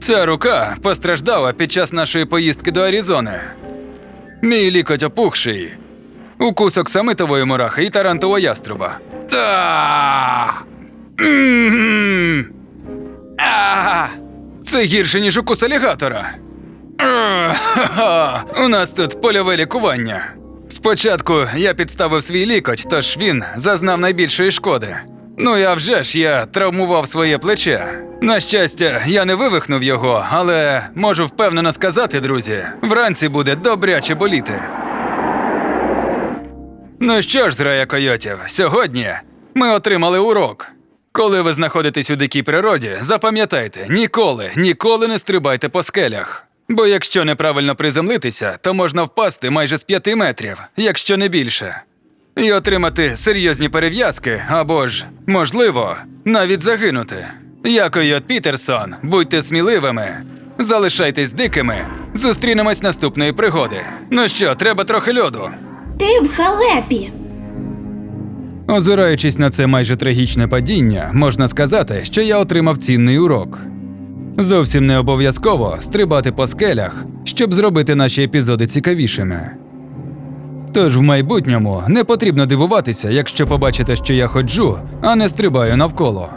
Ця рука постраждала під час нашої поїздки до Аризони. Мій лікоть опухший. Укус оксамитової мурахи і тарантового яструба. Та! Це гірше, ніж укус алігатора. У нас тут польове лікування. Спочатку я підставив свій лікоть, тож він зазнав найбільшої шкоди. Ну а вже ж я травмував своє плече. На щастя, я не вивихнув його, але можу впевнено сказати, друзі, вранці буде добряче боліти. Ну що ж, зрая койотів, сьогодні ми отримали урок. Коли ви знаходитесь у дикій природі, запам'ятайте, ніколи, ніколи не стрибайте по скелях. Бо якщо неправильно приземлитися, то можна впасти майже з п'яти метрів, якщо не більше. І отримати серйозні перев'язки або ж, можливо, навіть загинути. Я койот Пітерсон, будьте сміливими, залишайтесь дикими. Зустрінемось наступної пригоди. Ну що, треба трохи льоду. Ти в халепі. Озираючись на це майже трагічне падіння, можна сказати, що я отримав цінний урок. Зовсім не обов'язково стрибати по скелях, щоб зробити наші епізоди цікавішими. Тож в майбутньому не потрібно дивуватися, якщо побачите, що я ходжу, а не стрибаю навколо.